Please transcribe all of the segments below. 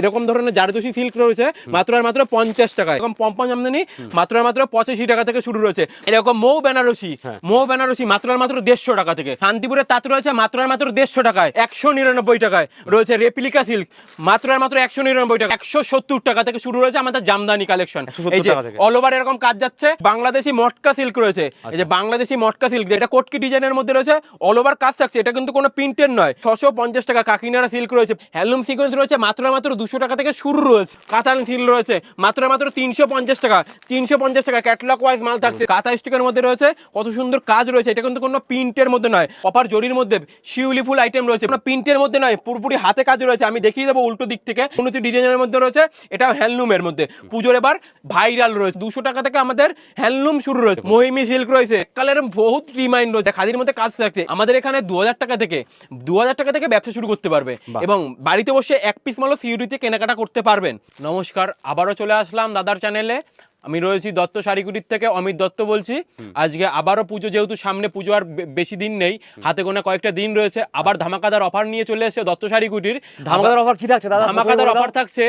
এরকম ধরনের জারদোষী সিল্ক রয়েছে মাত্র আর মাত্র পঞ্চাশ টাকা এরকম পম্পম জামদানি মাত্র আর মাত্র পঁচাশি টাকা থেকে শুরু রয়েছে। এরকম মৌ বেনারসি হ্যাঁ। মৌ বেনারসি মাত্র আর মাত্র দেড়শো টাকা থেকে। শান্তিপুরের তাঁত রয়েছে মাত্র আর মাত্র দেড়শো টাকায় একশো নিরানব্বই টাকায়। রয়েছে রেপ্লিকা সিল্ক মাত্র আর মাত্র একশো নিরানব্বই টাকা একশো সত্তর টাকা থেকে শুরু রয়েছে আমাদের জামদানি কালেকশন এই যে অল ওভার এরকম কাজ যাচ্ছে বাংলাদেশি মটকা সিল্ক রয়েছে। এই যে বাংলাদেশি মটকা সিল্ক এটা কোটকি ডিজাইনের মধ্যে রয়েছে অল ওভার কাজ থাকছে এটা কিন্তু কোনো প্রিন্টের নয়। ছশো পঞ্চাশ টাকা কাকিনারা সিল্ক রয়েছে হ্যান্ডলুম সিকোয়েন্স রয়েছে মাত্র আর মাত্র দুশো টাকা থেকে শুরু রয়েছে। কাতান সিল্ক রয়েছে। মাত্র মাত্র তিনশো পঞ্চাশ টাকা। তিনশো পঞ্চাশ টাকা ক্যাটলগ ওয়াইজ মাল থাকছে। কাঁথা স্টিকের মধ্যে রয়েছে। কত সুন্দর কাজ রয়েছে। এটা কিন্তু কোনো প্রিন্টের মধ্যে নয়। অপার জরির মধ্যে। শিউলি ফুল আইটেম রয়েছে। কোনো প্রিন্টের মধ্যে নয়। পুরোপুরি হাতে কাজ রয়েছে। আমি দেখিয়ে দেবো উল্টো দিক থেকে। উন্নতি ডিজাইনের মধ্যে রয়েছে। এটা হ্যান্ডলুমের মধ্যে। পুজোর এবার ভাইরাল রয়েছে। দুশো টাকা থেকে আমাদের হ্যান্ডলুম শুরু রয়েছে। মহিমি সিল্ক রয়েছে। কালের বহুত রিমাইন্ড রয়েছে। খাদির মধ্যে কাজ থাকছে। আমাদের এখানে দু হাজার টাকা থেকে দু হাজার টাকা থেকে ব্যবসা শুরু করতে পারবে। এবং বাড়িতে বসে এক পিস মালও সিউরিতে কেনাকাটা করতে পারবেন। নমস্কার আবারও চলে আসলাম দাদার চ্যানেলে। আমি রয়েছি দত্ত শাড়িগুটির থেকে অমিত দত্ত বলছি। আজকে আবারও পুজো যেহেতু সামনে পুজো আর বেশি দিন নেই হাতে গোনা কয়েকটা দিন রয়েছে আবার ধামাকাদার অফার নিয়ে চলে এসেছে দত্ত শাড়িগুটির ধামাকাদার অফার কি থাকছে ধামাকাদার অফার থাকছে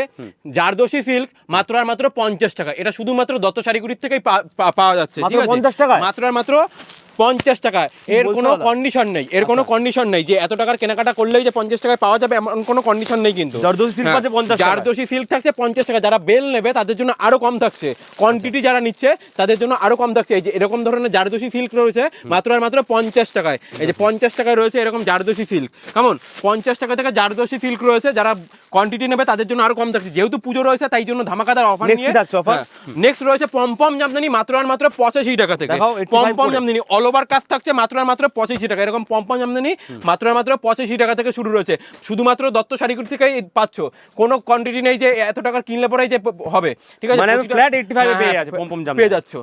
জারদোষী সিল্ক মাত্র আর মাত্র পঞ্চাশ টাকা। এটা শুধুমাত্র দত্ত শাড়িগুটির থেকেই পাওয়া যাচ্ছে ঠিক আছে? 50 মাত্র আর মাত্র পঞ্চাশ টাকা। এর কোনো আচ্ছা। কন্ডিশন নেই। এর কোনো কন্ডিশন নেই যে এত টাকার কেনাকাটা করলেই যে পঞ্চাশ টাকায় পাওয়া যাবে এমন কোনো কন্ডিশন নেই কিন্তু। জারদোষী silk আছে 50 টাকায়। জারদোষী সিল্ক থাকছে পঞ্চাশ টাকা। যারা বেল নেবে তাদের জন্য আরও কম থাকছে। কোয়ান্টিটি যারা নিচ্ছে তাদের জন্য আরও কম থাকছে। এই যে এরকম ধরনের জারদোষী সিল্ক রয়েছে মাত্র আর মাত্র পঞ্চাশ টাকায়। এই যে পঞ্চাশ টাকায় রয়েছে এরকম জারদোষী সিল্ক কেমন? পঞ্চাশ টাকা থেকে জারদোষী সিল্ক রয়েছে। যারা কোয়ান্টিটি নেবে তাদের জন্য আরও কম থাকছে। যেহেতু পুজো রয়েছে তাই জন্য ধামাকাদার অফার নিয়ে? নেক্সট রয়েছে পম্পম জামদানি মাত্র আর মাত্র পঁচাশি টাকা থেকে। দেখাও, 85 পম্পম জামদানি অল ওভার কাজ থাকছে মাত্র আর মাত্র পঁচাশি টাকা। এরকম পম্পম জামদানি মাত্র আর মাত্র পঁচাশি টাকা থেকে শুরু রয়েছে। শুধুমাত্র দত্ত শাড়িগুড়ি থেকেই পাচ্ছ। কোনো কোয়ান্টিটি নেই যে এত টাকার কিনলে পরে যে হবে। ঠিক আছে? মানে 85 এ পেয়ে হ্যাঁ, যাচ্ছে।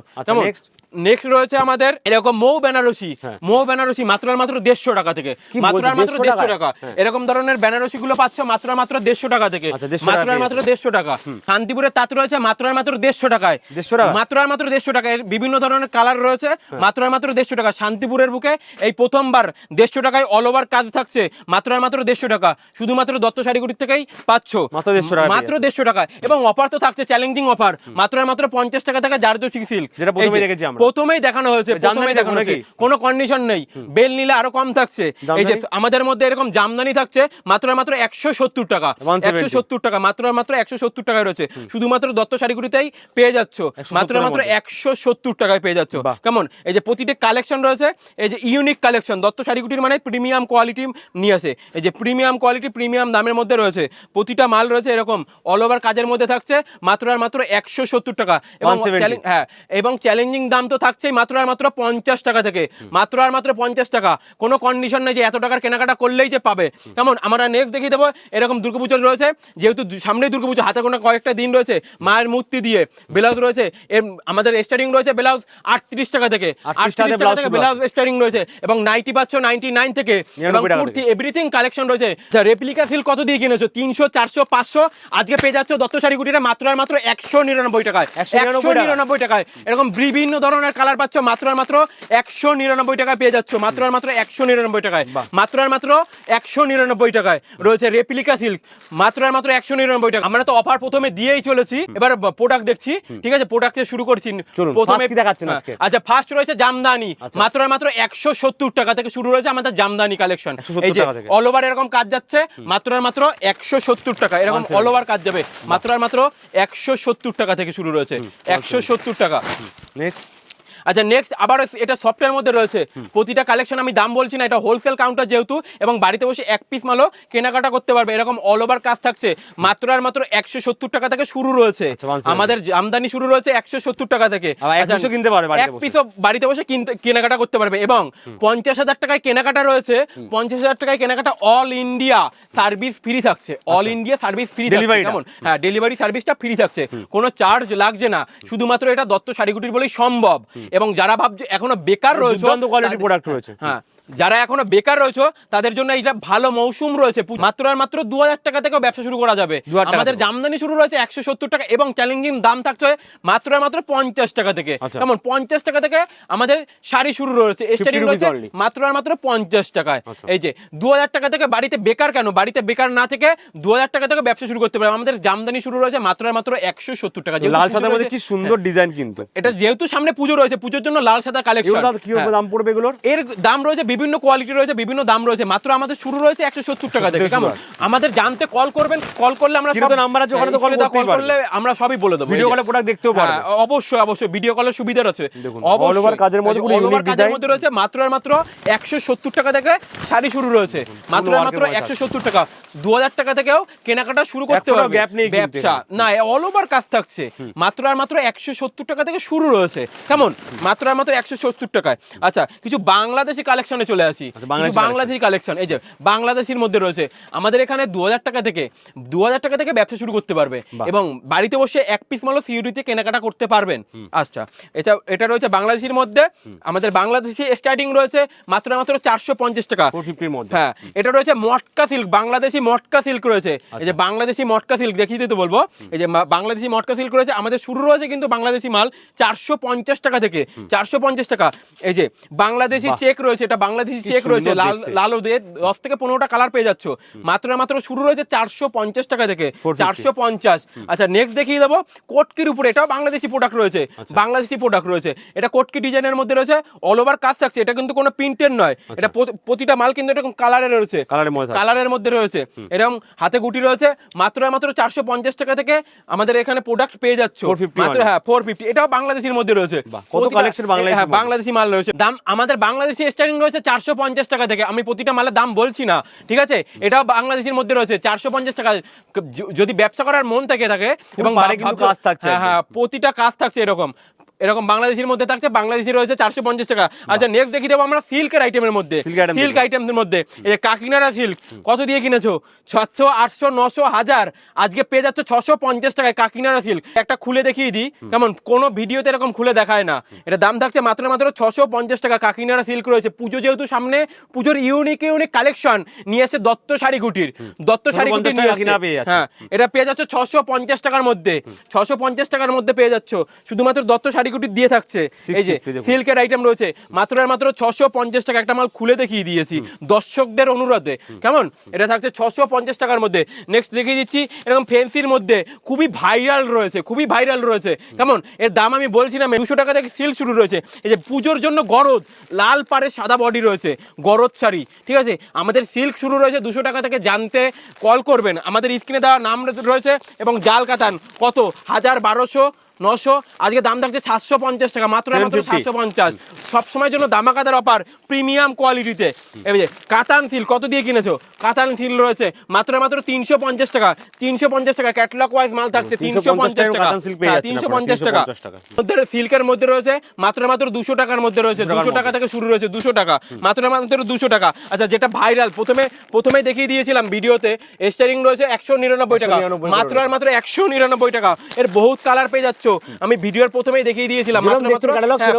আচ্ছা? নেক্সট রয়েছে আমাদের এরকম মৌ বেনারসি। হ্যাঁ। মৌ বেনারসি মাত্র মাত্র দেড়শো টাকা থেকে। মাত্র মাত্র দেড়শো টাকা। হ্যাঁ। এরকম ধরনের বেনারসি গুলো পাচ্ছ মাত্র মাত্র দেড়শো টাকা থেকে। আচ্ছা, 150 মাত্র মাত্র দেড়শো টাকা। শান্তিপুরের তাঁত রয়েছে মাত্রার মাত্র দেড়শো টাকায়। 150 টাকা? মাত্রার মাত্র দেড়শো টাকা। এর বিভিন্ন ধরনের কালার রয়েছে। মাত্রার মাত্র দেড়শো টাকা। শান্তিপুরের বুকে এই প্রথমবার দেড়শো টাকায় অল ওভার কাজ থাকছে। মাত্রার মাত্র দেড়শো টাকা। শুধুমাত্র দত্ত শাড়িগুড়ির থেকেই পাচ্ছ। মাত্র 150 টাকা মাত্র দেড়শো টাকা এবং অফার তো থাকছে চ্যালেঞ্জিং অফার মাত্রার মাত্র পঞ্চাশ টাকা থেকে জারদোষী সিল্ক যেটা প্রথমেই দেখেছি আমরা। প্রথমেই দেখানো হয়েছে প্রথমেই দেখানো হয়েছে। কোনো কন্ডিশন নেই। বেল নিলে আরও কম থাকছে। এই যে আমাদের মধ্যে এরকম জামদানি থাকছে মাত্র মাত্র একশো সত্তর টাকা। 170 একশো সত্তর টাকা মাত্র মাত্র একশো সত্তর টাকায় রয়েছে। শুধুমাত্র দত্ত শাড়িগুড়িতেই পেয়ে যাচ্ছ। মাত্র মাত্র। একশো সত্তর টাকায় পেয়ে যাচ্ছ। কেমন? এই যে প্রতিটি কালেকশন রয়েছে এই যে ইউনিক কালেকশন দত্ত শাড়িগুটির মানে প্রিমিয়াম কোয়ালিটি নিয়ে আসে। এই যে প্রিমিয়াম কোয়ালিটি প্রিমিয়াম দামের মধ্যে রয়েছে। প্রতিটা মাল রয়েছে এরকম। অল ওভার কাজের মধ্যে থাকছে মাত্র আর মাত্র একশো সত্তর টাকা। এবং 170 হ্যাঁ এবং চ্যালেঞ্জিং দাম তো থাকছেই মাত্র আর মাত্র পঞ্চাশ টাকা থেকে। মাত্র আর মাত্র পঞ্চাশ টাকা। কোনো কন্ডিশন নেই যে এত টাকার কেনাকাটা করলেই যে পাবে। কেমন? আমরা নেক্সট দেখিয়ে দেবো এরকম দুর্গাপুজো রয়েছে যেহেতু সামনেই দুর্গাপুজো হাতে কোনো কয়েকটা দিন রয়েছে মায়ের মূর্তি দিয়ে ব্লাউজ রয়েছে এর আমাদের স্টার্টিং রয়েছে ব্লাউজ আটত্রিশ টাকা থেকে। আটত্রিশ টাকা থেকে ব্লাউজ স্টার্টিং রয়েছে এবং নাইটি পাচ্ছ নাইনটি নাইন থেকে এবং 99 কুর্তি এভরিথিং কালেকশন রয়েছে। রেপ্লিকা সিল কত দিয়ে কিনেছো? তিনশো চারশো পাঁচশো? আজকে পেয়ে যাচ্ছ দত্ত শাড়ি কুটিটা মাত্র আর মাত্র একশো নিরানব্বই টাকায়। একশো। নিরানব্বই টাকায়। এরকম বিভিন্ন ধরনের কালার পাচ্ছ মাত্র আর মাত্র একশো নিরানব্বই টাকায় পেয়ে যাচ্ছ। মাত্র আর মাত্র একশো নিরানব্বই টাকায়। মাত্র আর মাত্র একশো নিরানব্বই টাকায়। রয়েছে রেপ্লিকা সিল্ক মাত্র আর মাত্র একশো নিরানব্বই টাকা। আমরা তো অফার প্রথমে দিয়েই চলেছি। এবার প্রোডাক্ট দেখছি। ঠিক আছে? প্রোডাক্ট শুরু করছি। প্রথমে হ্যাঁ? আচ্ছা ফার্স্ট রয়েছে জামদানি। আচ্ছা। মাত্র আর মাত্র একশো সত্তর টাকা থেকে শুরু রয়েছে আমাদের জামদানি কালেকশন এই যে অল ওভার এরকম কাজ যাচ্ছে মাত্র আর মাত্র একশো সত্তর টাকা। এরকম অল ওভার কাজ যাবে। মাত্র আর মাত্র একশো সত্তর টাকা থেকে শুরু রয়েছে। একশো সত্তর টাকা। নেক্সট আচ্ছা নেক্সট আবার এটা সফটওয়্যার মধ্যে রয়েছে। প্রতিটা কালেকশন আমি দাম বলছি না এটা হোলসেল কাউন্টার যেহেতু এবং বাড়িতে বসে এক পিস মালও কেনাকাটা করতে পারবে। এরকম অল ওভার কাজ থাকছে। মাত্র আর মাত্র একশো সত্তর টাকা থেকে শুরু রয়েছে। আচ্ছা, 170 আমাদের আমদানি শুরু রয়েছে একশো সত্তর টাকা থেকে। এক আচ্ছা, ও কিনতে পারবে বাড়িতে এক বসে। পিসও বাড়িতে বসে কেনাকাটা করতে পারবে। এবং পঞ্চাশ হাজার টাকায় কেনাকাটা রয়েছে। পঞ্চাশ হাজার টাকায় কেনাকাটা অল ইন্ডিয়া সার্ভিস ফ্রি থাকছে। All India service free delivery? কেমন? হ্যাঁ ডেলিভারি সার্ভিসটা ফ্রি থাকছে। কোনো চার্জ লাগছে না। শুধুমাত্র এটা দত্ত শাড়িগুটির বলেই সম্ভব। এবং যারা ভাবছে এখনও বেকার রয়েছে product রয়েছে। হ্যাঁ যারা এখনও বেকার রয়েছে তাদের জন্য এটা ভালো মৌসুম রয়েছে। মাত্র আর মাত্র দু হাজার টাকা থেকেও ব্যবসা শুরু করা যাবে। আমাদের জামদানি শুরু রয়েছে একশো সত্তর টাকা এবং চ্যালেঞ্জিং দাম থাকছে মাত্র আর মাত্র পঞ্চাশ টাকা থেকে। আচ্ছা। কেমন? পঞ্চাশ টাকা থেকে আমাদের শাড়ি শুরু রয়েছে। স্টার্টিং রয়েছে মাত্র আর মাত্র পঞ্চাশ টাকায়। আচ্ছা। এই যে দু হাজার টাকা থেকে বাড়িতে বেকার কেন? বাড়িতে বেকার না থেকে দু হাজার টাকা থেকে ব্যবসা শুরু করতে পারে আমাদের জামদানি শুরু রয়েছে মাত্র আর মাত্র একশো সত্তর টাকা। লাল সাদার মধ্যে কি সুন্দর ডিজাইন কিন্তু। এটা যেহেতু সামনে পুজো রয়েছে পুজোর জন্য লাল সাদা কালেকশন কি দাম পড়বে এগুলোর? এর দাম রয়েছে বিভিন্ন কোয়ালিটি রয়েছে বিভিন্ন দাম রয়েছে। মাত্র আমাদের শুরু রয়েছে একশো সত্তর টাকা থেকে। কেমন? আমাদের জানতে কল করবেন কল করলে আমরা তো নাম্বার আছে, ওখানে করতেই করলে আমরা সবই বলে দেবো। ভিডিও কলে প্রোডাক্ট দেখতেও হ্যাঁ, অবশ্যই অবশ্যই ভিডিও কলের সুবিধা রয়েছে। অবশ্যই কাজের মধ্যে unique কাজের design। মধ্যে রয়েছে মাত্র আর মাত্র টাকা থেকে শাড়ি শুরু রয়েছে। মাত্র আর মাত্র টাকা দু হাজার টাকা। থেকেও কেনাকাটা শুরু করতে পারবে। gap নেই ব্যবসা। না অল ওভার কাজ থাকছে। মাত্র আর মাত্র একশো সত্তর টাকা থেকে শুরু রয়েছে। কেমন? মাত্র আর মাত্র একশো সত্তর টাকায়। আচ্ছা কিছু বাংলাদেশি কালেকশনে চলে আসি। আচ্ছা, বাংলাদেশি কালেকশন এই যে বাংলাদেশির মধ্যে রয়েছে আমাদের এখানে দু হাজার টাকা থেকে দু হাজার টাকা থেকে ব্যবসা শুরু করতে পারবে এবং বাড়িতে বসে এক পিস মালও সিউরিতে কেনাকাটা করতে পারবেন। আচ্ছা এটা এটা রয়েছে বাংলাদেশির মধ্যে। আমাদের বাংলাদেশি স্টার্টিং রয়েছে মাত্র মাত্র চারশো পঞ্চাশ টাকা। ফিফটির মধ্যে। হ্যাঁ এটা রয়েছে মটকা সিল্ক বাংলাদেশি মটকা সিল্ক রয়েছে। এই যে বাংলাদেশি মটকা সিল্ক দেখিয়ে দিতে বলব। এই যে বাংলাদেশি মটকা সিল্ক রয়েছে আমাদের শুরু রয়েছে কিন্তু বাংলাদেশি মাল চারশো পঞ্চাশ টাকা থেকে। চারশো পঞ্চাশ টাকা। এই যে বাংলাদেশি চেক রয়েছে এটা বাংলাদেশি চেক রয়েছে। লাল লাল দিয়ে দশ থেকে পনেরোটা কালার পেয়ে যাচ্ছ। মাত্র মাত্র শুরু রয়েছে চারশো পঞ্চাশ টাকা থেকে। চারশো পঞ্চাশ। আচ্ছা নেক্সট দেখিয়ে দেবো কোটকির উপরে। এটাও বাংলাদেশি প্রোডাক্ট রয়েছে। আচ্ছা। বাংলাদেশি প্রোডাক্ট রয়েছে। এটা কোটকি ডিজাইনের মধ্যে রয়েছে। অল ওভার কাজ থাকছে। এটা কিন্তু কোনো প্রিন্টের নয়। আচ্ছা। এটা প্রতিটা মাল কিন্তু এরকম কালারে রয়েছে। কালারের মধ্যে কালারের মধ্যে রয়েছে। এরকম হাতে গুটি রয়েছে। মাত্র মাত্র চারশো পঞ্চাশ টাকা থেকে আমাদের এখানে প্রোডাক্ট পেয়ে যাচ্ছে। 450 মাত্র। হ্যাঁ ফোর ফিফটি এটাও বাংলাদেশের মধ্যে রয়েছে। হ্যাঁ? বাংলাদেশি মাল রয়েছে। দাম আমাদের বাংলাদেশি স্টার্টিং রয়েছে চারশো পঞ্চাশ টাকা থেকে। আমি প্রতিটা মালের দাম বলছি না ঠিক আছে? এটা বাংলাদেশের মধ্যে রয়েছে চারশো পঞ্চাশ টাকা। যদি ব্যবসা করার মন থেকে থাকে এবং কাজ থাকছে। হ্যাঁ হ্যাঁ প্রতিটা কাজ থাকছে এরকম। এরকম বাংলাদেশের মধ্যে থাকছে বাংলাদেশি রয়েছে চারশো পঞ্চাশ টাকা। আচ্ছা নেক্সট দেখি দেবো আমরা সিল্কের আইটেমের মধ্যে। সিল্ক দেখব। আইটেমদের মধ্যে। এই যে কাকিনাড়া সিল্ক কত দিয়ে কিনেছো? সাতশো আটশো নশো হাজার। আজকে পেয়ে যাচ্ছে ছশো পঞ্চাশ টাকায় কাকিনাড়া সিল্ক একটা খুলে দেখিয়ে দিই। কেমন? কোনো ভিডিওতে এরকম খুলে দেখায় না। এটা দাম থাকছে মাত্র মাত্র ছশো পঞ্চাশ টাকা কাকিনারা সিল্ক রয়েছে। পুজো যেহেতু সামনে পুজোর ইউনিক ইউনিক কালেকশন নিয়ে এসে দত্ত শাড়ি গুটির। দত্ত শাড়ি 650 নিয়ে যাচ্ছে। হ্যাঁ এটা পেয়ে যাচ্ছে ছশো পঞ্চাশ টাকার মধ্যে। ছশো পঞ্চাশ টাকার মধ্যে পেয়ে যাচ্ছ। শুধুমাত্র দত্ত শাড়ি গুটির দিয়ে থাকছে। এই যে সিল্কের আইটেম রয়েছে মাত্র আর মাত্র ছশো পঞ্চাশ টাকা একটা মাল খুলে দেখিয়ে দিয়েছি। দর্শকদের অনুরোধে। কেমন? এটা থাকছে ছশো পঞ্চাশ টাকার মধ্যে। নেক্সট দেখিয়ে দিচ্ছি এরকম ফেন্সির মধ্যে খুবই ভাইরাল রয়েছে খুবই ভাইরাল রয়েছে। কেমন? এর দাম আমি বলছি না দুশো টাকা থেকে সিল শুরু রয়েছে। এই যে পুজোর জন্য গরদ লাল পাড়ে সাদা বডি রয়েছে গরদ শাড়ি ঠিক আছে? আমাদের সিল্ক শুরু রয়েছে দুশো টাকা থেকে জানতে কল করবেন। আমাদের স্ক্রিনে দেওয়া নাম রয়েছে এবং জাল কাতান কত? হাজার বারোশো নশো আজকে দাম থাকছে সাতশো পঞ্চাশ টাকা মাত্র মাত্র সাতশো পঞ্চাশ। সবসময়ের জন্য দামাকাদার অফার প্রিমিয়াম কোয়ালিটিতে যে কাতান সিল কত দিয়ে কিনেছো? কাতান সিল রয়েছে মাত্র মাত্র তিনশো পঞ্চাশ টাকা। তিনশো পঞ্চাশ টাকা ক্যাটলগ ওয়াইজ মাল থাকছে তিনশো পঞ্চাশ টাকা। তিনশো পঞ্চাশ টাকা। মধ্যে সিল্কের মধ্যে রয়েছে মাত্র মাত্র দুশো টাকার মধ্যে রয়েছে দুশো টাকা থেকে শুরু রয়েছে দুশো টাকা। মাত্র মাত্র দুশো টাকা। আচ্ছা যেটা ভাইরাল প্রথমে প্রথমে দেখিয়ে দিয়েছিলাম ভিডিওতে স্টারিং রয়েছে একশো নিরানব্বই টাকা। মাত্র আর মাত্র একশো নিরানব্বই টাকা। এর বহুত কালার পেয়ে যাচ্ছ। আমি ভিডিওর প্রথমেই দেখিয়ে দিয়েছিলাম মাত্র মাত্র catalog, হ্যাঁ,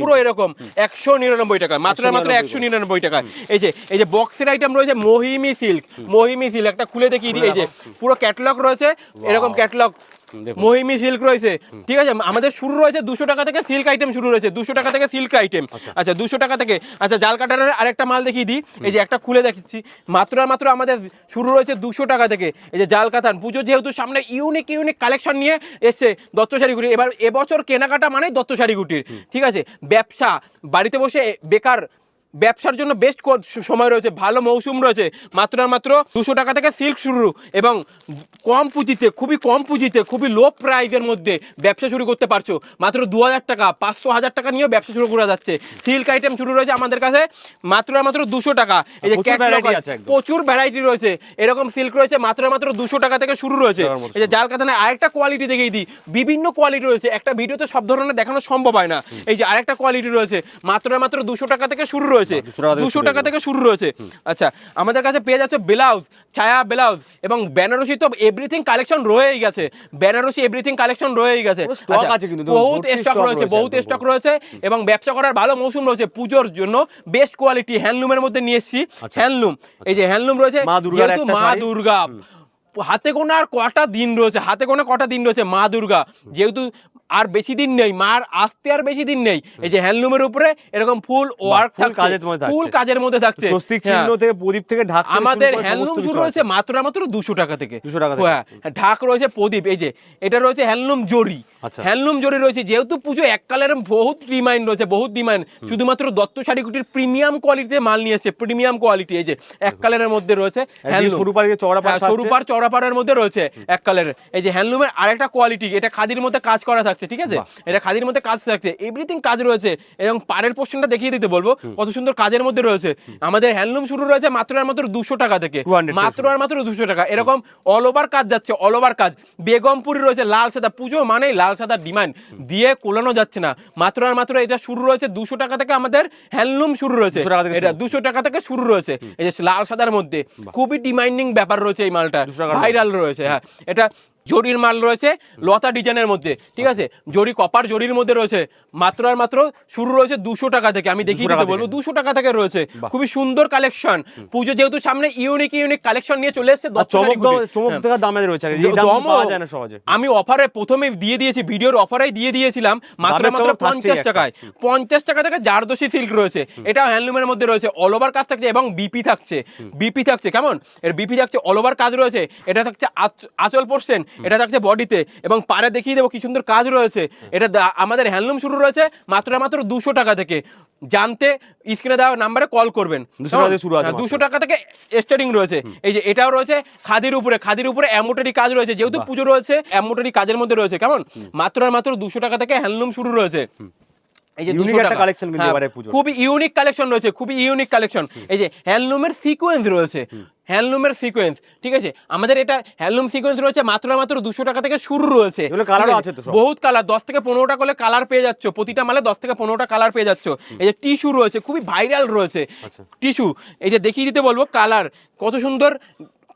পুরো- এরকম একশো নিরানব্বই টাকা মাত্র মাত্র একশো নিরানব্বই টাকা। এই যে এই যে বক্সের আইটেম রয়েছে মহিমি সিল্ক মহিমি সিল্ক একটা খুলে দেখিয়ে দিই এই যে পুরো ক্যাটলগ রয়েছে এরকম ক্যাটলগ। মহিমি সিল্ক রয়েছে। ঠিক আছে আমাদের শুরু রয়েছে দুশো টাকা থেকে সিল্ক আইটেম শুরু রয়েছে। দুশো টাকা থেকে সিল্ক আইটেম আচ্ছা। দুশো টাকা থেকে আচ্ছা জাল কাটারের আরেকটা মাল দেখিয়ে দিই। এই যে একটা খুলে দেখাচ্ছি মাত্র আর মাত্র আমাদের শুরু রয়েছে দুশো টাকা থেকে। এই যে জাল কাতান পুজো যেহেতু সামনে ইউনিক ইউনিক কালেকশন নিয়ে এসছে দত্ত শাড়িগুটি এবার এবছর কেনাকাটা মানে দত্ত শাড়িগুটির ঠিক আছে ব্যবসা বাড়িতে বসে বেকার ব্যবসার জন্য বেস্ট সময় রয়েছে ভালো মৌসুম রয়েছে। মাত্র আর মাত্র দুশো টাকা থেকে সিল্ক শুরু এবং কম পুঁজিতে খুবই কম পুঁজিতে খুবই লো প্রাইসের মধ্যে ব্যবসা শুরু করতে পারছ। মাত্র দু হাজার টাকা পাঁচশো হাজার টাকা নিয়েও ব্যবসা শুরু করা যাচ্ছে। সিল্ক আইটেম শুরু রয়েছে আমাদের কাছে মাত্র আর মাত্র দুশো টাকা। এই যে প্রচুর আছে, আছে প্রচুর ভ্যারাইটি রয়েছে। এরকম সিল্ক রয়েছে মাত্র মাত্র দুশো টাকা থেকে শুরু রয়েছে। এই যে জাল কাতানে আরেকটা কোয়ালিটি দেখিয়ে দিই বিভিন্ন কোয়ালিটি রয়েছে। একটা ভিডিওতে সব ধরনের দেখানো সম্ভব হয় না। এই যে আরেকটা কোয়ালিটি রয়েছে মাত্র মাত্র দুশো টাকা থেকে শুরু রয়েছে। রয়েছে। 200 টাকা থেকে দুশো টাকা থেকে শুরু রয়েছে। আচ্ছা আমাদের কাছে পেয়ে যাচ্ছে ব্লাউজ ছায়া ব্লাউজ এবং বেনারসি তো এভরিথিং কালেকশন রয়েই গেছে। বেনারসি এভরিথিং কালেকশন রয়েই গেছে। আচ্ছা, বহুত স্টক রয়েছে বহুত স্টক রয়েছে এবং ব্যবসা করার ভালো মৌসুম রয়েছে পুজোর জন্য। বেস্ট কোয়ালিটি হ্যান্ডলুমের মধ্যে নিয়ে এসেছি। আচ্ছা। হ্যান্ডলুম এই যে হ্যান্ডলুম রয়েছে যেহেতু মা। দুর্গা হাতে গোনা আর কটা দিন রয়েছে হাতে গোনা কটা দিন রয়েছে মা দুর্গা। যেহেতু আর বেশি দিন নেই মার আসতে আর বেশি দিন নেই। এই যে হ্যান্ডলুমের উপরে এরকম ফুল ওয়ার্ক থাকছে ফুল কাজের মধ্যে থাকছে। স্বস্তিক হ্যাঁ। চিহ্ন থেকে প্রদীপ থেকে ঢাক আমাদের হ্যান্ডলুম শুরু হয়েছে মাত্র মাত্র দুশো টাকা থেকে। দুশো টাকা হ্যাঁ ঢাক রয়েছে প্রদীপ এই যে এটা রয়েছে হ্যান্ডলুম জরি। হ্যান্ডলুম জরি রয়েছে যেহেতু পুজো এক কালারের বহুত ডিমান্ড রয়েছে বহুত ডিমান্ড শুধুমাত্র দত্ত শাড়িকুটির প্রিমিয়াম কোয়ালিটিতে মাল নিয়ে এসেছে প্রিমিয়াম কোয়ালিটি এই যে এক কালারের মধ্যে রয়েছে একদিকে হ্যান্ডলুম সরু পাড়ি চওড়া পাড় হ্যাঁ, মধ্যে রয়েছে এক কালারের এই যে হ্যান্ডলুমের আরেকটা কোয়ালিটি এটা খাদির মধ্যে কাজ করা থাকছে ঠিক আছে? এটা খাদির মধ্যে কাজ থাকছে। এভরিথিং কাজ রয়েছে এবং পাড়ের পোর্শনটা দেখিয়ে দিতে বলব। কত সুন্দর কাজের মধ্যে রয়েছে। আমাদের হ্যান্ডলুম শুরু রয়েছে মাত্র আর মাত্র দুশো টাকা থেকে। মাত্র আর মাত্র দুশো টাকা। এরকম অল ওভার কাজ যাচ্ছে অল ওভার কাজ। বেগমপুরি রয়েছে লাল সাদা। পুজো মানেই লাল সাদা ডিমান্ড। দিয়ে কোলানো যাচ্ছে না। মাত্র আর মাত্র এটা শুরু রয়েছে দুশো টাকা থেকে আমাদের হ্যান্ডলুম শুরু রয়েছে। 200 টাকা থেকে এটা দুশো টাকা থেকে শুরু রয়েছে। এই যে লাল সাদার মধ্যে খুবই ডিমান্ডিং ব্যাপার রয়েছে এই মালটা। 200 ভাইরাল রয়েছে হ্যাঁ। এটা জরির মাল রয়েছে লতা ডিজাইনের মধ্যে ঠিক আছে? জরি কপার জরির মধ্যে রয়েছে মাত্র আর মাত্র শুরু রয়েছে দুশো টাকা থেকে আমি দেখিয়ে দিতে বলব দুশো টাকা থেকে রয়েছে খুবই সুন্দর কালেকশন। পুজো যেহেতু সামনে ইউনিক ইউনিক কালেকশন নিয়ে চলে এসেছে হ্যাঁ। আমি অফারে প্রথমে দিয়ে দিয়েছি ভিডিওর অফারে দিয়ে দিয়েছিলাম মাত্র মাত্র পঞ্চাশ টাকায়। পঞ্চাশ টাকা থেকে জারদোষী সিল্ক রয়েছে এটা হ্যান্ডলুমের মধ্যে রয়েছে অল ওভার কাজ থাকছে এবং বিপি থাকছে বিপি থাকছে কেমন? এর বিপি থাকছে অল ওভার কাজ রয়েছে এটা থাকছে আঁচ- আঁচল পোর্শন এটা থাকছে বডিতে এবং পারে দেখিয়ে দেবো কি সুন্দর কাজ রয়েছে। এটা আমাদের হ্যান্ডলুম শুরু রয়েছে মাত্র মাত্র দুশো টাকা থেকে। জানতে স্ক্রিনে দেওয়া নাম্বারে কল করবেন। 200 টাকা থেকে শুরু আছে দুশো টাকা থেকে স্টার্টিং রয়েছে। এই যে এটাও রয়েছে খাদির উপরে। খাদির উপরে এমোটারি কাজ রয়েছে। যেহেতু পুজো রয়েছে এমোটারি কাজের মধ্যে রয়েছে। কেমন? মাত্র আর মাত্র দুশো টাকা থেকে হ্যান্ডলুম শুরু রয়েছে। এই যে Unique 200 একটা টাকা। collection কিন্তু হ্যাঁ, এবারে খুবই ইউনিক কালেকশন রয়েছে খুবই ইউনিক কালেকশন এই যে হ্যান্ডলুমের সিকোয়েন্স রয়েছে। হ্যান্ডলুমের সিকোয়েন্স ঠিক আছে? আমাদের এটা হ্যান্ডলুম সিকোয়েন্স রয়েছে মাত্র মাত্র দুশো টাকা থেকে শুরু রয়েছে? বহুত কালার দশ থেকে পনেরোটা করে কালার পেয়ে যাচ্ছ প্রতিটা মালে দশ থেকে পনেরোটা কালার পেয়ে যাচ্ছ। এই যে টিস্যু রয়েছে খুবই ভাইরাল রয়েছে। আচ্ছা। টিস্যু এই যে দেখিয়ে দিতে বলব কালার কত সুন্দর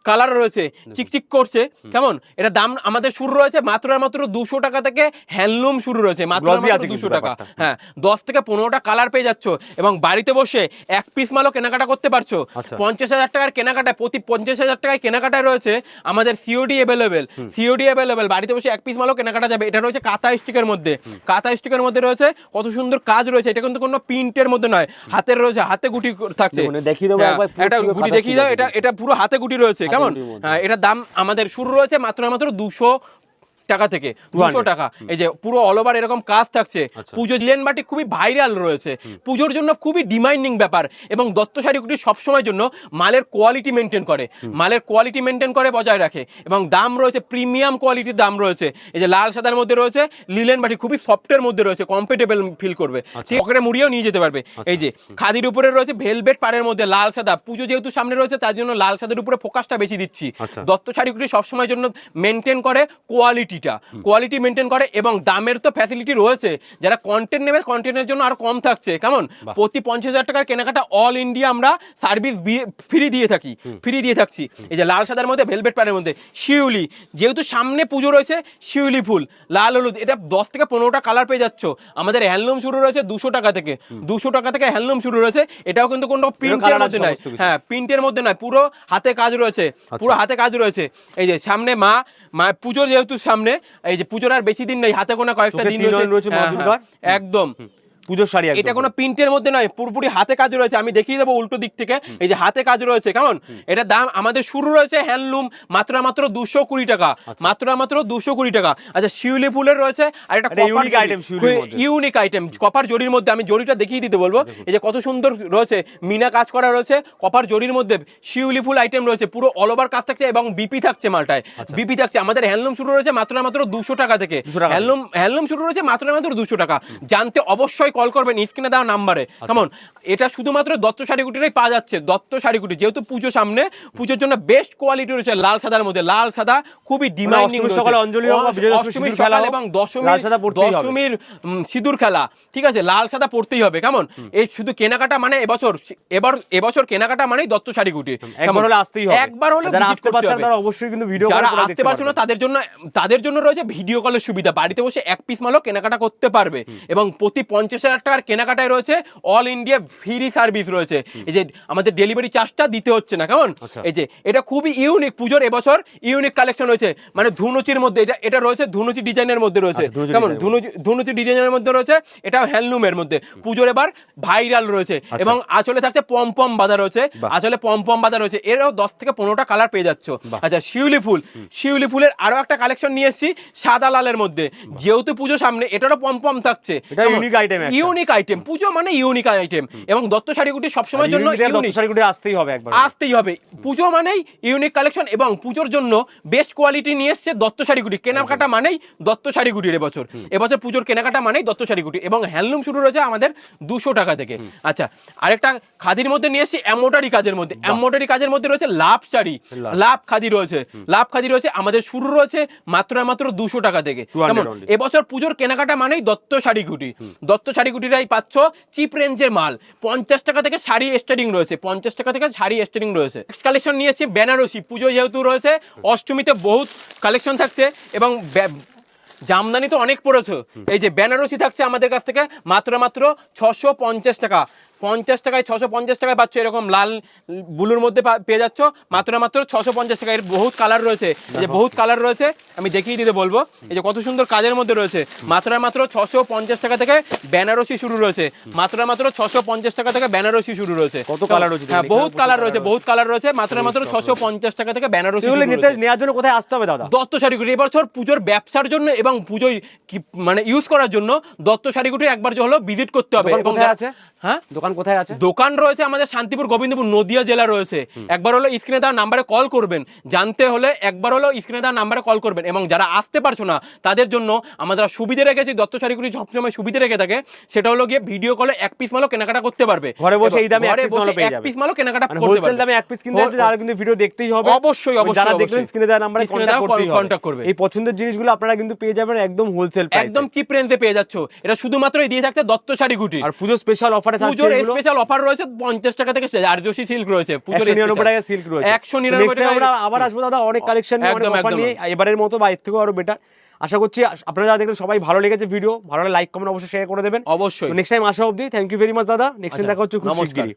কালার রয়েছে চিকচিক করছে কেমন? এটা দাম আমাদের শুরু রয়েছে মাত্র মাত্র দুশো টাকা থেকে হ্যান্ডলুম শুরু রয়েছে মাত্র দুশো টাকা। হ্যাঁ দশ থেকে পনেরোটা কালার পেয়ে যাচ্ছ এবং বাড়িতে বসে এক পিস মালও কেনাকাটা করতে পারছ। আচ্ছা। পঞ্চাশ হাজার টাকার কেনাকাটায় প্রতি পঞ্চাশ হাজার টাকায় কেনাকাটায় রয়েছে আমাদের সিওডি অ্যাভেলেবেল সিওডি অ্যাভেলেবেল বাড়িতে বসে এক পিস মালও কেনাকাটা যাবে। এটা রয়েছে কাঁথা স্টিকের মধ্যে। কাঁথা স্টিকের মধ্যে রয়েছে কত সুন্দর কাজ রয়েছে। এটা কিন্তু কোনো প্রিন্টের মধ্যে নয়। হাতের রয়েছে হাতে গুটি থাকছে। দেখিয়ে দেবো হ্যাঁ, এটা গুটি দেখিয়ে দাও। এটা এটা পুরো হাতে গুটি রয়েছে। কেমন? এটার দাম আমাদের শুরু রয়েছে মাত্র মাত্র দুশো টাকা থেকে দুশো টাকা। এই যে পুরো অল ওভার এরকম কাজ থাকছে। আচ্ছা। পুজো লেন বাটি খুবই ভাইরাল রয়েছে। পুজোর জন্য খুবই ডিমান্ডিং ব্যাপার এবং দত্ত শাড়ি কুটি সবসময় জন্য মালের কোয়ালিটি মেনটেন করে। মালের কোয়ালিটি মেনটেন করে বজায় রাখে এবং দাম রয়েছে প্রিমিয়াম কোয়ালিটির দাম রয়েছে। এই যে লাল সাদার মধ্যে রয়েছে লিলেন বাটি খুবই সফটের মধ্যে রয়েছে কমফোর্টেবল ফিল করবে। ঠিক পকেটে মুড়িয়েও নিয়ে যেতে পারবে। এই যে খাদির উপরে রয়েছে ভেলভেট পাড়ের মধ্যে লাল সাদা। পুজো যেহেতু সামনে রয়েছে তার জন্য লাল সাদার উপরে ফোকাসটা বেশি দিচ্ছি। আচ্ছা। দত্ত শাড়িগুলি সবসময় জন্য মেনটেন করে কোয়ালিটিটা কোয়ালিটি মেনটেন করে এবং দামের তো ফ্যাসিলিটি রয়েছে। যারা কন্টেন্ট নেবে কন্টেন্টের জন্য আর কম থাকছে। কেমন? প্রতি পঞ্চাশ হাজার টাকার কেনাকাটা অল ইন্ডিয়া আমরা সার্ভিস ফ্রি দিয়ে থাকি। ফ্রি দিয়ে থাকছি। এই যে লাল সাদার মধ্যে ভেলভেট প্যানের মধ্যে শিউলি। যেহেতু সামনে পুজো রয়েছে শিউলি ফুল লাল হলুদ এটা দশ থেকে পনেরোটা কালার পেয়ে যাচ্ছ। আমাদের হ্যান্ডলুম শুরু রয়েছে দুশো টাকা থেকে। দুশো টাকা থেকে হ্যান্ডলুম শুরু রয়েছে। এটাও কিন্তু কোনো প্রিন্টের মধ্যে নয়। হ্যাঁ প্রিন্টের মধ্যে নয়। পুরো হাতে কাজ রয়েছে। পুরো হাতে কাজ রয়েছে। এই যে সামনে মা মা পুজোর যেহেতু সামনে এই যে পুজোর আর বেশি দিন নেই হাতে কোনো কয়েকটা দিন রয়েছে। হ্যাঁ। হ্যাঁ, একদম। পুজোর শাড়ি এটা কোনো প্রিন্টের মধ্যে নয় পুরোপুরি হাতে কাজ রয়েছে। আমি দেখিয়ে দেবো উল্টো দিক থেকে। এই যে হাতে কাজ রয়েছে কেমন? এটা দাম আমাদের শুরু রয়েছে হ্যান্ডলুম মাত্র মাত্র দুশো কুড়ি টাকা। মাত্র মাত্র দুশো কুড়ি টাকা। আচ্ছা শিউলি ফুলের রয়েছে আর একটা শিউলির মধ্যে। ইউনিক আইটেম কপার জরির মধ্যে। আমি জরিটা দেখিয়ে দিতে বলব। এই যে কত সুন্দর রয়েছে মিনা কাজ করা রয়েছে। কপার জরির মধ্যে শিউলি ফুল আইটেম রয়েছে। পুরো অল ওভার কাজ থাকছে এবং বিপি থাকছে মালটায়। বিপি থাকছে। আমাদের হ্যান্ডলুম শুরু রয়েছে মাত্র মাত্র দুশো টাকা থেকে। 200 টাকা থেকে। হ্যান্ডলুম হ্যান্ডলুম শুরু রয়েছে মাত্র মাত্র দুশো টাকা। জানতে অবশ্যই কল করবেন স্ক্রিনে দেওয়া নাম্বারে আচ্ছা। কেমন এটা শুধুমাত্র দত্ত শাড়িগুটিরাই পাওয়া যাচ্ছে। দত্ত শাড়িগুটি যেহেতু পুজো সামনে পুজোর জন্য বেস্ট কোয়ালিটি রয়েছে লাল সাদার মধ্যে। লাল সাদা খুবই ডিমান্ডিং সকালে অঞ্জলি অষ্টমীর খেলা এবং দশমীর। দশমীর সিঁদুর খেলা ঠিক আছে? লাল সাদা পড়তেই হবে। কেমন এই শুধু কেনাকাটা মানে এবছর এবার এবছর কেনাকাটা মানেই দত্ত একবার কেমন? হলে আসতেই হবে। একবার হলে আসতে পারছেন তারা অবশ্যই কিন্তু ভিডিও যারা আসতে পারছ না তাদের জন্য তাদের জন্য রয়েছে ভিডিও কলের সুবিধা। বাড়িতে বসে এক পিস মালও কেনাকাটা করতে পারবে। এবং প্রতি পঞ্চাশ হাজার টাকার কেনাকাটায় রয়েছে অল ইন্ডিয়া ফ্রি সার্ভিস রয়েছে। এই যে আমাদের ডেলিভারি চার্জটা দিতে হচ্ছে না কেমন? আচ্ছা। এই যে এটা খুবই ইউনিক পুজোর এবছর ইউনিক কালেকশন রয়েছে। মানে ধুনুচির মধ্যে এটা এটা রয়েছে ধুনুচি ডিজাইনের মধ্যে রয়েছে। আচ্ছা, কেমন? ধুনুচি ধুনুচি ডিজাইনের মধ্যে রয়েছে এটা হ্যান্ডলুমের মধ্যে। পুজোর এবার ভাইরাল রয়েছে এবং আঁচলে থাকছে পম পম বাঁধা রয়েছে। আচ্ছা। বাহ। আসলে পম পম বাঁধা রয়েছে। এরও দশ থেকে পনেরোটা কালার পেয়ে যাচ্ছ। আচ্ছা শিউলি ফুল। শিউলি ফুলের আরও একটা কালেকশন নিয়ে এসেছি সাদা লালের মধ্যে। যেহেতু পুজো সামনে এটারও পম পম থাকছে। ইউনিক আইটেম পুজো মানে ইউনিক আইটেম এবং দত্ত শাড়িগুটি সবসময়ের জন্য ইউনিক শাড়িগুলো আসতেই হবে একবার। আসতেই হবে। পুজো মানেই ইউনিক কালেকশন এবং পুজোর জন্য বেস্ট কোয়ালিটি নিয়ে এসছে দত্ত শাড়িগুটি। কেনাকাটা মানেই দত্ত শাড়িগুটির এবছর। এবছর পুজোর কেনাকাটা মানেই দত্ত শাড়িগুটি এবং হ্যান্ডলুম শুরু রয়েছে আমাদের দুশো টাকা থেকে। আচ্ছা আরেকটা খাদির মধ্যে নিয়ে এসছি এমোটারি কাজের মধ্যে। এমোটারি কাজের মধ্যে রয়েছে লাভ শাড়ি। লাভ। খাদি রয়েছে। লাভ খাদি রয়েছে। আমাদের শুরু রয়েছে মাত্র মাত্র দুশো টাকা থেকে। 200 কেমন? only। এবছর পুজোর কেনাকাটা মানেই দত্ত শাড়িগুটি। দত্ত শাড়িগুটিরাই পাচ্ছ চিপ রেঞ্জের মাল। পঞ্চাশ টাকা থেকে শাড়ি স্টার্টিং রয়েছে পঞ্চাশ টাকা থেকে শাড়ি স্টার্টিং রয়েছে। কালেকশন নিয়ে এসেছি বেনারসি পুজো যেহেতু রয়েছে অষ্টমীতে বহুত কালেকশন থাকছে এবং জামদানি তো অনেক পড়েছে। এই যে বেনারসি থাকছে আমাদের কাছ থেকে মাত্র মাত্র ছশো পঞ্চাশ টাকা। পঞ্চাশ টাকায় ছশো পঞ্চাশ টাকায় পাচ্ছ এরকম লাল বুলুর মধ্যে পেয়ে যাচ্ছ। মাত্র মাত্র ছশো পঞ্চাশ টাকা। এর বহুত কালার রয়েছে। যে বহুত কালার রয়েছে আমি দেখিয়ে দিতে বলব। এই যে কত সুন্দর কাজের মধ্যে রয়েছে। মাত্র মাত্র ছশো পঞ্চাশ টাকা থেকে বেনারসি শুরু রয়েছে। মাত্র মাত্র ছশো পঞ্চাশ টাকা থেকে বেনারসি শুরু রয়েছে। কত কালার রয়েছে? হ্যাঁ বহুত কালার রয়েছে বহুত কালার রয়েছে। মাত্র মাত্র ছশো পঞ্চাশ টাকা থেকে বেনারসি। নেওয়ার জন্য কোথায় আসতে হবে দাদা? দত্ত শাড়িগুটি। এবছর পুজোর ব্যবসার জন্য এবং পুজোয় মানে ইউজ করার জন্য দত্ত শাড়িগুটি একবার হলো ভিজিট করতে হবে? হ্যাঁ? দোকান কোথায় আছে? দোকান রয়েছে আমাদের শান্তিপুর গোবিন্দপুর নদিয়া জেলা রয়েছে। একবার হলো স্ক্রিনে দেওয়া নাম্বারে কল করবেন জানতে হলে একবার হলো স্ক্রিনে দেওয়া নাম্বারে কল করবেন এবং যারা আসতে পারছ না তাদের জন্য আমরা সুবিধে রেখেছি দত্ত শাড়িগুলি সবসময় সুবিধে রেখে থাকে সেটা হলো গিয়ে ভিডিও কলে এক পিস মালও কেনাকাটা করতে পারবে। ঘরে বসে এই দামে এক ঘরে বসে এক পিস মালও কেনাকাটা মানে করতে পারবে। দামে এক পিস কিনতে হলে তারা কিন্তু ভিডিও দেখতেই হবে। অবশ্যই, অবশ্যই, যারা দেখবেন। স্ক্রিনে দেওয়া নাম্বারে কন্টাক্ট করবে। এই পছন্দের জিনিসগুলো আপনারা কিন্তু পেয়ে যাবেন একদম হোলসেল একদম চিপ রেঞ্জে পেয়ে যাচ্ছ। এটা শুধুমাত্রই দিয়ে থাকছে দত্ত শাড়িগুটি আর পুজো স্পেশাল অফারে থাকছে স্পেশাল অফার রয়েছে পঞ্চাশ টাকা থেকে আরজোসি সিল্ক রয়েছে পুজোর 199 টাকা সিল্ক রয়েছে। 199 টাকা আমরা আবার আসব দাদা অনেক কালেকশন নিয়ে অনেক অফার নিয়ে এবারের মতো বা এর থেকেও আরও বেটার আশা করছি আপনারা দেখলে সবাই ভালো লেগেছে ভিডিও ভালো লাইক কমেন্ট অবশ্যই শেয়ার করে দেবেন। অবশ্যই। নেক্সট টাইম আসা অবধি থ্যাংক ইউ ভেরি মাচ দাদা। নেক্সট টাইম আচ্ছা, দেখা হচ্ছে খুব নমস্কার। শিগগিরই